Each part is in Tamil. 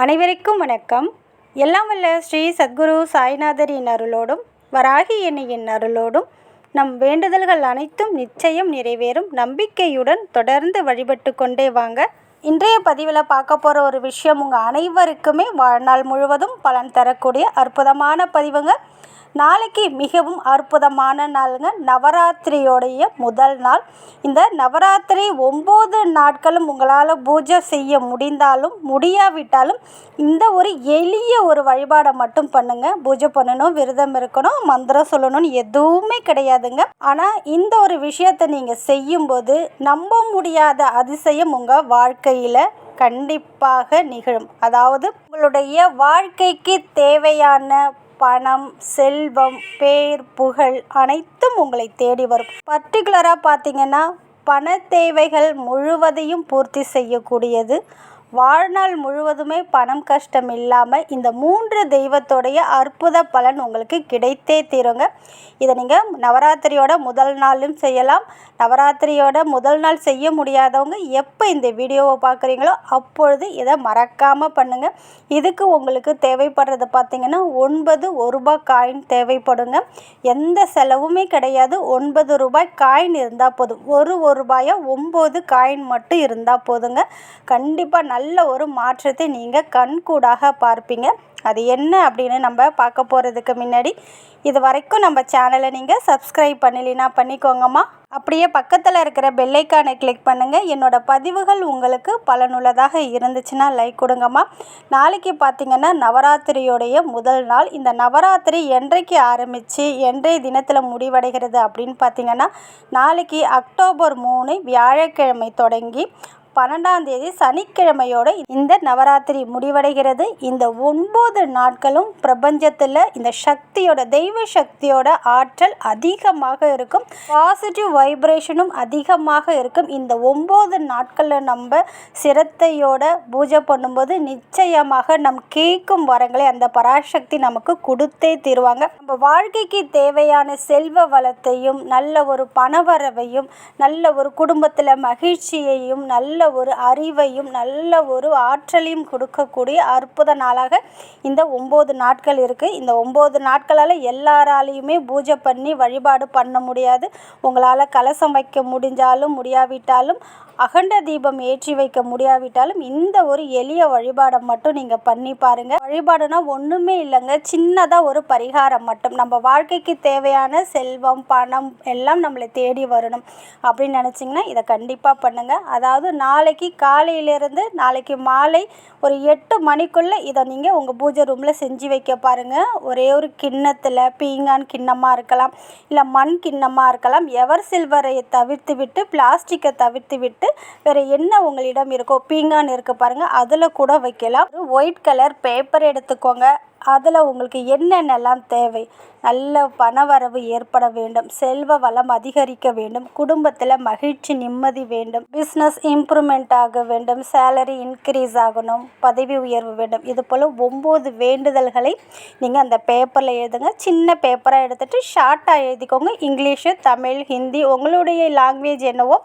அனைவருக்கும் வணக்கம். எல்லாம் வல்ல ஸ்ரீ சத்குரு சாய்நாதரின் அருளோடும் வராகி எண்ணியின் அருளோடும் நம் வேண்டுதல்கள் அனைத்தும் நிச்சயம் நிறைவேறும் நம்பிக்கையுடன் தொடர்ந்து வழிபட்டு கொண்டே வாங்க. இன்றைய பதிவில் பார்க்க போகிற ஒரு விஷயம் உங்கள் அனைவருக்குமே வாழ்நாள் முழுவதும் பலன் தரக்கூடிய அற்புதமான பதிவுங்க. நாளைக்கு மிகவும் அற்புதமான நாளுங்க. நவராத்திரியோடைய முதல் நாள். இந்த நவராத்திரி ஒம்பது நாட்களும் உங்களால் பூஜை செய்ய முடிந்தாலும் முடியாவிட்டாலும் இந்த ஒரு எளிய ஒரு வழிபாடை மட்டும் பண்ணுங்க. பூஜை பண்ணணும் விரதம் இருக்கணும் மந்திரம் சொல்லணும்னு எதுவுமே கிடையாதுங்க. ஆனால் இந்த ஒரு விஷயத்தை நீங்கள் செய்யும்போது நம்ப முடியாத அதிசயம் உங்கள் வாழ்க்கையில் கண்டிப்பாக நிகழும். அதாவது உங்களுடைய வாழ்க்கைக்கு தேவையான பணம் செல்வம் பேர் புகழ் அனைத்தும் உங்களை தேடி வரும். பர்டிகுலராக பார்த்தீங்கன்னா பண தேவைகள் முழுவதையும் பூர்த்தி செய்யக்கூடியது வாழ்நாள் முழுவதுமே பணம் கஷ்டம் இல்லாமல் இந்த மூன்று தெய்வத்தோடைய அற்புத பலன் உங்களுக்கு கிடைத்தே தீருங்க. இதை நீங்கள் நவராத்திரியோட முதல் நாளும் செய்யலாம். நவராத்திரியோட முதல் நாள் செய்ய முடியாதவங்க எப்போ இந்த வீடியோவை பார்க்குறீங்களோ அப்பொழுது இதை மறக்காமல் பண்ணுங்கள் இதுக்கு உங்களுக்கு தேவைப்படுறது பார்த்தீங்கன்னா ஒன்பது ஒரு ரூபாய் காயின் தேவைப்படுங்க. எந்த செலவுமே கிடையாது. ஒன்பது ரூபாய் காயின் இருந்தால் போதும். ஒரு ஒரு ரூபாயோ ஒம்பது காயின் மட்டும் இருந்தால் போதுங்க. கண்டிப்பாக நல்ல நல்ல ஒரு மாற்றத்தை நீங்கள் கண்கூடாக பார்ப்பீங்க. அது என்ன அப்படின்னு நம்ம பார்க்க போகிறதுக்கு முன்னாடி இது வரைக்கும் நம்ம சேனலை நீங்கள் சப்ஸ்கிரைப் பண்ணலினா பண்ணிக்கோங்கம்மா. அப்படியே பக்கத்தில் இருக்கிற பெல்லைக்கானை கிளிக் பண்ணுங்கள் என்னோடய பதிவுகள் உங்களுக்கு பலனுள்ளதாக இருந்துச்சுன்னா லைக் கொடுங்கம்மா. நாளைக்கு பார்த்தீங்கன்னா நவராத்திரியோடைய முதல் நாள். இந்த நவராத்திரி என்றைக்கு ஆரம்பித்து என்றைய தினத்தில் முடிவடைகிறது அப்படின்னு பார்த்தீங்கன்னா நாளைக்கு அக்டோபர் மூணு வியாழக்கிழமை தொடங்கி பன்னெண்டாம் தேதி சனிக்கிழமையோட இந்த நவராத்திரி முடிவடைகிறது. இந்த ஒன்பது நாட்களும் பிரபஞ்சத்தில் இந்த சக்தியோட தெய்வ சக்தியோட ஆற்றல் அதிகமாக இருக்கும். பாசிட்டிவ் வைப்ரேஷனும் அதிகமாக இருக்கும். இந்த ஒம்பது நாட்களில் நம்ம சிரத்தையோட பூஜை பண்ணும்போது நிச்சயமாக நம் கேட்கும் வரங்களை அந்த பராசக்தி நமக்கு கொடுத்தே தீருவாங்க. நம்ம வாழ்க்கைக்கு தேவையான செல்வ வளத்தையும் நல்ல ஒரு பணவரவையும் நல்ல ஒரு குடும்பத்தில் மகிழ்ச்சியையும் நல்ல ஒரு அறிவையும் நல்ல ஒரு ஆற்றலையும் கொடுக்கக்கூடிய அற்புத நாளாக இந்த ஒம்பது நாட்கள் இருக்குது இந்த ஒம்பது நாட்களால் எல்லாராலையுமே பூஜை பண்ணி வழிபாடு பண்ண முடியாது. உங்களால் கலசம் வைக்க முடிஞ்சாலும் முடியாவிட்டாலும் அகண்ட தீபம் ஏற்றி வைக்க முடியாவிட்டாலும் இந்த ஒரு எளிய வழிபாடை மட்டும் நீங்கள் பண்ணி பாருங்கள் வழிபாடுனா ஒன்றுமே இல்லைங்க. சின்னதாக ஒரு பரிகாரம் மட்டும். நம்ம வாழ்க்கைக்கு தேவையான செல்வம் பணம் எல்லாம் நம்மளை தேடி வரணும். அப்படின்னு நினச்சிங்கன்னா இதை கண்டிப்பாக பண்ணுங்கள் அதாவது நான் நாளைக்கு காலையிலேருந்து நாளைக்கு மாலை ஒரு எட்டு மணிக்குள்ளே இதை நீங்கள் உங்கள் பூஜை ரூமில் செஞ்சு வைக்க பாருங்கள் ஒரே ஒரு கிண்ணத்தில் பீங்கான் கிண்ணமாக இருக்கலாம் இல்லை மண் கிண்ணமாக இருக்கலாம். எவர் சில்வரை தவிர்த்து விட்டு பிளாஸ்டிக்கை தவிர்த்து விட்டு வேறு என்ன உங்களிடம் இருக்கோ பீங்கான் இருக்குது பாருங்கள் அதில் கூட வைக்கலாம். ஒரு ஒயிட் கலர் பேப்பர் எடுத்துக்கோங்க. அதில் உங்களுக்கு என்னென்னலாம் தேவை? நல்ல பணவரவு ஏற்பட வேண்டும். செல்வ வளம் அதிகரிக்க வேண்டும். குடும்பத்தில் மகிழ்ச்சி நிம்மதி வேண்டும். பிஸ்னஸ் இம்ப்ரூவ்மெண்ட் ஆக வேண்டும். சேலரி இன்க்ரீஸ் ஆகணும். பதவி உயர்வு வேண்டும். இது போல் ஒம்பது வேண்டுதல்களை நீங்கள் அந்த பேப்பரில் எழுதுங்க. சின்ன பேப்பராக எடுத்துகிட்டு ஷார்ட்டாக எழுதிக்கோங்க. இங்கிலீஷு தமிழ் ஹிந்தி உங்களுடைய லாங்குவேஜ் என்னவோ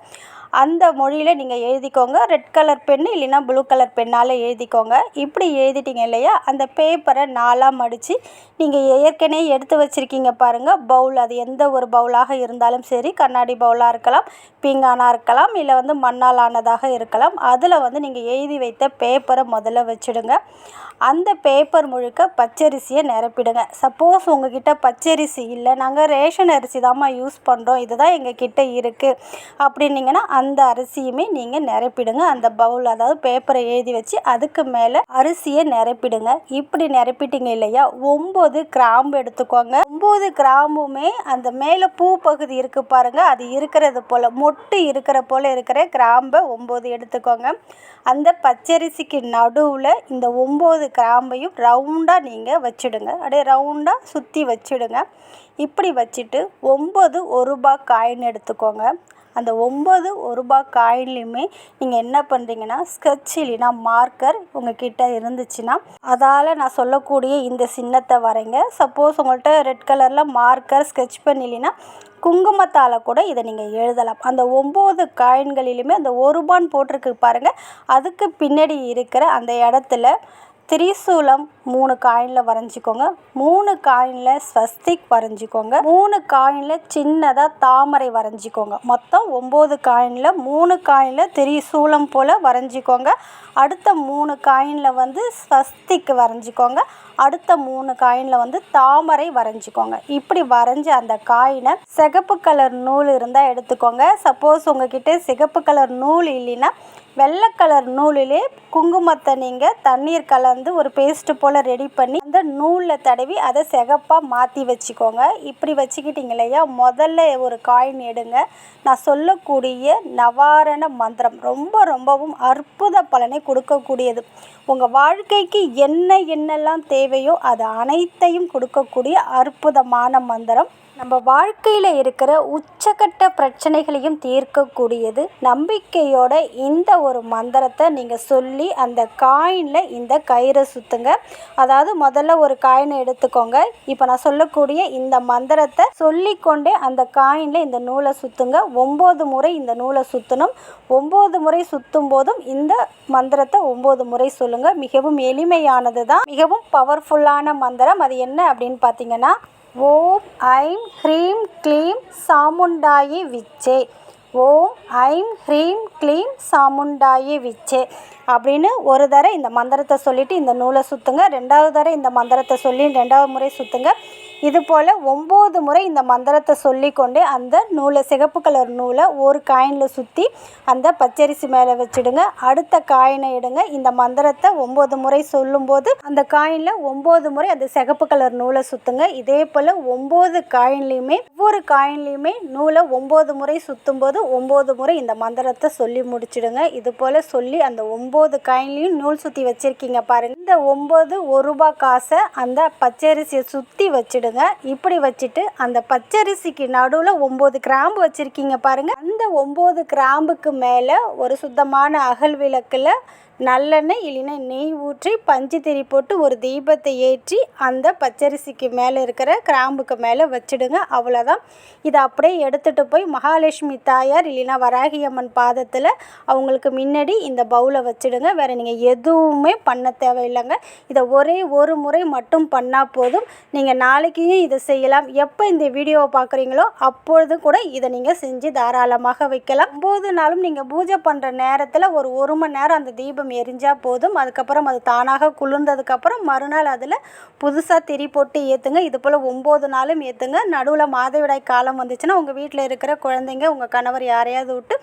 அந்த மொழியில் நீங்கள் எழுதிக்கோங்க. ரெட் கலர் பென்னு இல்லைன்னா ப்ளூ கலர் பென்னால் எழுதிக்கோங்க. இப்படி எழுதிட்டீங்க இல்லையா? அந்த பேப்பரை நாலாக மடித்து நீங்கள் ஏற்கனவே எடுத்து வச்சுருக்கீங்க பாருங்கள் பவுல் அது எந்த ஒரு பவுலாக இருந்தாலும் சரி கண்ணாடி பவுலாக இருக்கலாம் பீங்கானாக இருக்கலாம் இல்லை வந்து மண்ணால் ஆனதாக இருக்கலாம். அதில் வந்து நீங்கள் எழுதி வைத்த பேப்பரை முதல்ல வச்சுடுங்க. அந்த பேப்பர் முழுக்க பச்சரிசியை நிரப்பிடுங்க. சப்போஸ் உங்ககிட்ட பச்சரிசி இல்லை நாங்கள் ரேஷன் அரிசி தாம்மா யூஸ் பண்ணுறோம் இதுதான் எங்கள் கிட்டே இருக்குது அப்படின்னீங்கன்னா அந்த அரிசியுமே நீங்கள் நிரப்பிடுங்க. அந்த பவுல் அதாவது பேப்பரை எழுதி வச்சு அதுக்கு மேலே அரிசியை நிரப்பிடுங்க. இப்படி நிரப்பிட்டீங்க இல்லையா? ஒம்பது கிராம்பு எடுத்துக்கோங்க. ஒம்பது கிராம்புமே அந்த மேலே பூ பகுதி இருக்குது பாருங்கள் அது இருக்கிறது போல் மொட்டு இருக்கிற போல் இருக்கிற கிராம்பை ஒம்பது எடுத்துக்கோங்க. அந்த பச்சரிசிக்கு நடுவில் இந்த ஒம்பது கிராம்பையும் ரவுண்டாக நீங்கள் வச்சுடுங்க. அப்படியே ரவுண்டாக சுற்றி வச்சுடுங்க. இப்படி வச்சுட்டு ஒம்பது ஒரு ரூபா காயின் எடுத்துக்கோங்க. அந்த ஒம்பது ஒரு ரூபா காயின்லையுமே நீங்கள் என்ன பண்ணுறீங்கன்னா ஸ்கெட்ச் இல்லைன்னா மார்க்கர் உங்ககிட்ட இருந்துச்சுன்னா அதால் நான் சொல்லக்கூடிய இந்த சின்னத்தை வரைங்க. சப்போஸ் உங்கள்கிட்ட ரெட் கலரில் மார்க்கர் ஸ்கெட்ச் பென் இல்லைன்னா குங்குமத்தால் கூட இதை நீங்கள் எழுதலாம். அந்த ஒம்பது காயின்களிலுமே அந்த ஒரு ரூபான்னு போட்டிருக்கு பாருங்கள் அதுக்கு பின்னாடி இருக்கிற அந்த இடத்துல திரிசூலம் மூணு காயினில் வரைஞ்சிக்கோங்க. மூணு காயினில் ஸ்வஸ்திக் வரைஞ்சிக்கோங்க. மூணு காயினில் சின்னதாக தாமரை வரைஞ்சிக்கோங்க. மொத்தம் ஒம்பது காயினில் மூணு காயினில் திரிசூலம் போல் வரைஞ்சிக்கோங்க. அடுத்த மூணு காயினில் வந்து ஸ்வஸ்திக் வரைஞ்சிக்கோங்க. அடுத்த மூணு காயினில் வந்து தாமரை வரைஞ்சிக்கோங்க. இப்படி வரைஞ்சி அந்த காயினை சிகப்பு கலர் நூல் இருந்தால் எடுத்துக்கோங்க. சப்போஸ் உங்ககிட்ட சிகப்பு கலர் நூல் இல்லைன்னா வெள்ளை கலர் நூலிலே குங்குமத்தை நீங்கள் தண்ணீர் கலந்து ஒரு பேஸ்ட்டு போல் ரெடி பண்ணி அந்த நூலில் தடவி அதை சிகப்பாக மாற்றி வச்சுக்கோங்க. இப்படி வச்சுக்கிட்டிங்க இல்லையா? முதல்ல ஒரு காயின் எடுங்க. நான் சொல்லக்கூடிய நவாரண மந்திரம் ரொம்ப ரொம்பவும் அற்புத பலனை கொடுக்கக்கூடியது. உங்கள் வாழ்க்கைக்கு என்ன என்னெல்லாம் தேவையோ அது அனைத்தையும் கொடுக்கக்கூடிய அற்புதமான மந்திரம். நம்ம வாழ்க்கையில் இருக்கிற உச்சக்கட்ட பிரச்சனைகளையும் தீர்க்கக்கூடியது. நம்பிக்கையோட இந்த ஒரு மந்திரத்தை நீங்கள் சொல்லி அந்த காயினில் இந்த கயிறை சுற்றுங்க அதாவது முதல்ல ஒரு காயினை எடுத்துக்கோங்க. இப்போ நான் சொல்லக்கூடிய இந்த மந்திரத்தை சொல்லிக்கொண்டே அந்த காயினில் இந்த நூலை சுற்றுங்க ஒம்பது முறை இந்த நூலை சுற்றணும் ஒம்பது முறை சுற்றும் போதும் இந்த மந்திரத்தை ஒம்பது முறை சொல்லுங்கள் மிகவும் எளிமையானது தான் மிகவும் பவர்ஃபுல்லான மந்திரம். அது என்ன அப்படின்னு பார்த்தீங்கன்னா ஓம் ஐம் ஹ்ரீம் க்ளீம் சாமுண்டாயி விச்சே. ஓம் ஐம் ஹ்ரீம் க்ளீம் சாமுண்டாயி விச்சே. அப்படின்னு ஒரு தடவை இந்த மந்திரத்தை சொல்லிவிட்டு இந்த நூலை சுற்றுங்க ரெண்டாவது தடவை இந்த மந்திரத்தை சொல்லி ரெண்டாவது முறை சுற்றுங்க இதுபோல் ஒம்பது முறை இந்த மந்திரத்தை சொல்லிக்கொண்டே அந்த நூலை சிகப்பு கலர் நூலை ஒரு காயினில் சுற்றி அந்த பச்சரிசி மேலே வச்சுடுங்க. அடுத்த காயினை எடுங்க. இந்த மந்திரத்தை ஒம்பது முறை சொல்லும்போது அந்த காயினில் ஒம்பது முறை அந்த சிகப்பு கலர் நூலை சுற்றுங்க இதே போல் ஒம்பது காயின்லேயுமே ஒவ்வொரு காயின்லேயுமே நூலை ஒம்பது முறை சுற்றும் போது ஒம்பது முறை இந்த மந்திரத்தை சொல்லி முடிச்சிடுங்க. இது போல் சொல்லி அந்த ஒம்பது காயின்லேயும் நூல் சுற்றி வச்சுருக்கீங்க பாருங்கள் இந்த ஒம்பது ஒரு ரூபா காசை அந்த பச்சரிசியை சுற்றி வச்சுடுங்க. இப்படி வச்சுட்டு அந்த பச்சரிசிக்கு நடுவில் ஒம்பது கிராம்பு வச்சுருக்கீங்க பாருங்கள் அந்த ஒம்பது கிராம்புக்கு மேலே ஒரு சுத்தமான அகல் விளக்கில் நல்லெண்ணெய் இல்லைன்னா நெய் ஊற்றி பஞ்சு திரி போட்டு ஒரு தீபத்தை ஏற்றி அந்த பச்சரிசிக்கு மேலே இருக்கிற கிராம்புக்கு மேலே வச்சிடுங்க. அவ்வளோதான் இதை அப்படியே எடுத்துகிட்டு போய் மகாலட்சுமி தாயார் இல்லைன்னா வராகி அம்மன் பாதத்தில் அவங்களுக்கு முன்னாடி இந்த பவுலை வச்சிடுங்க. வேறு நீங்கள் எதுவுமே பண்ண தேவையில்லைங்க. இதை ஒரே ஒரு முறை மட்டும் பண்ணால் போதும். நீங்கள் நாளைக்கும் இதை செய்யலாம். எப்போ இந்த வீடியோவை பார்க்குறீங்களோ அப்பொழுது கூட இதை நீங்கள் செஞ்சு தாராளமாக வைக்கலாம். ஒம்பது நாளும் நீங்கள் பூஜை பண்ணுற நேரத்தில் ஒரு ஒரு மணி நேரம் அந்த தீபம் எரிஞ்சால் போதும். அதுக்கப்புறம் அது தானாக குளிர்ந்ததுக்கப்புறம் மறுநாள் அதில் புதுசாக திரி போட்டு ஏற்றுங்க இது போல் ஒம்பது நாளும் ஏற்றுங்க நடுவில் மாதவிடாய் காலம் வந்துச்சுன்னா உங்கள் வீட்டில் இருக்கிற குழந்தைங்க உங்கள் கணவர் யாரையாவது விட்டு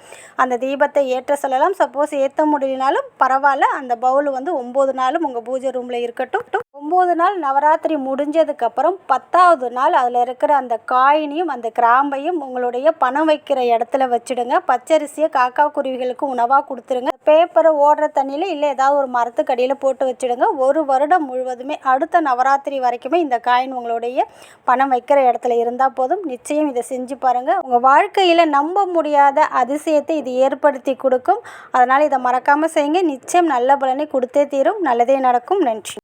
அந்த தீபத்தை ஏற்ற சொல்லலாம். சப்போஸ் ஏற்ற முடியலனாலும் பரவாயில்ல. அந்த பவுல் வந்து ஒம்பது நாளும் உங்கள் பூஜை ரூமில் இருக்கட்டும். ஒம்பது நாள் நவராத்திரி முடிஞ்சதுக்கப்புறம் பத்தாவது நாள் அதில் இருக்கிற அந்த காயினையும் அந்த கிராம்பையும் உங்களுடைய பணம் வைக்கிற இடத்துல வச்சுடுங்க. பச்சரிசியை காக்கா குருவிகளுக்கு உணவாக கொடுத்துருங்க. பேப்பரை ஓடுற தண்ணியில் இல்லை ஏதாவது ஒரு மரத்துக்கடியில் போட்டு வச்சுடுங்க. ஒரு வருடம் முழுவதுமே அடுத்த நவராத்திரி வரைக்குமே இந்த காயின் உங்களுடைய பணம் வைக்கிற இடத்துல இருந்தால் போதும். நிச்சயம் இதை செஞ்சு பாருங்கள் உங்கள் வாழ்க்கையில் நம்ப முடியாத அதிசயத்தை இது ஏற்படுத்தி கொடுக்கும். அதனால் இதை மறக்காமல் செய்யுங்க. நிச்சயம் நல்ல பலனை கொடுத்தே தீரும். நல்லதே நடக்கும். நன்றி.